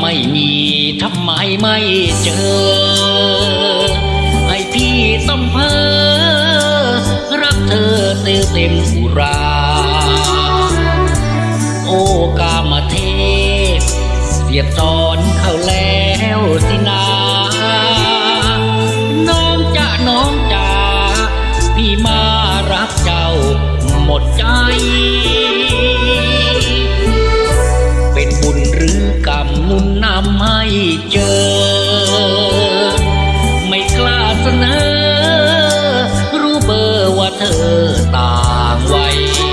ไม่มีทำไมไม่เจอ ไอ้พี่ต้องเพอรักเธอเต็มเต็มอุรา โอกามาเทพเสียตอนเข้าแล้วสินา หนุนนำให้เจอ ไม่กล้าเสนอ รู้เบอร์ว่าเธอต่างวัย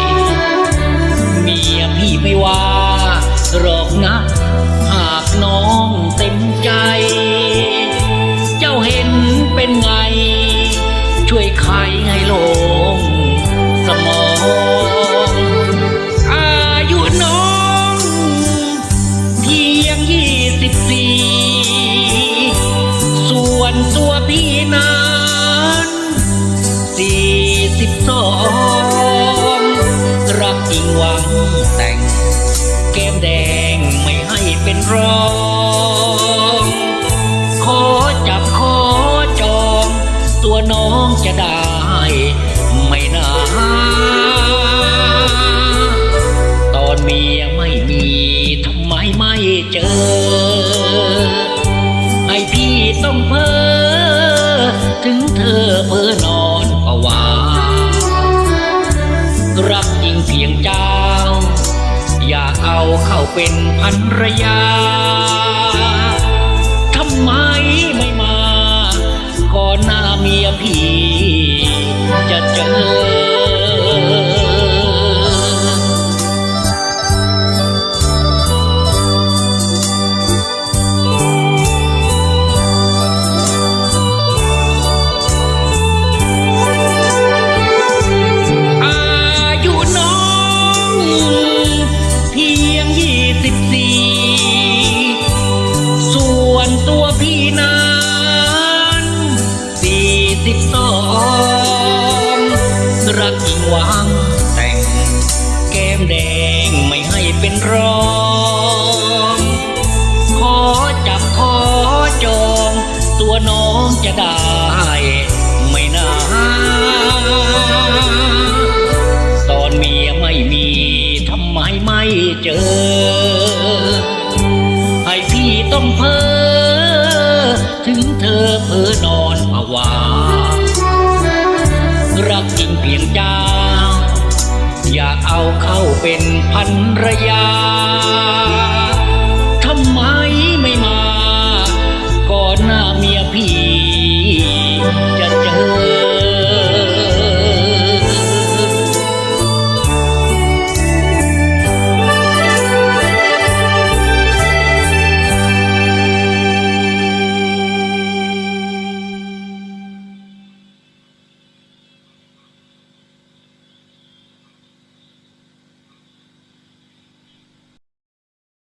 สิบสี่ส่วนตัวพี่นั้นสี่สิบสองรักจริงหวังแต่ง แก้มแดงไม่ให้เป็นรองขอจับขอจอง ตัวน้องจะได้ไม่นานตอนเมียไม่มีทำไมไม่เจอ อเพ้อนอนภาวารักจริงเพียงเจ้า อย่าเอาเข้าเป็นพันรยาทำไมไม่มา ก่อนหน้าเมียพี่จะเจอ วางแต่งแก้มแดงไม่ให้เป็นรอง ขอจับขอจอง ตัวน้องจะได้ เป็นพันรยา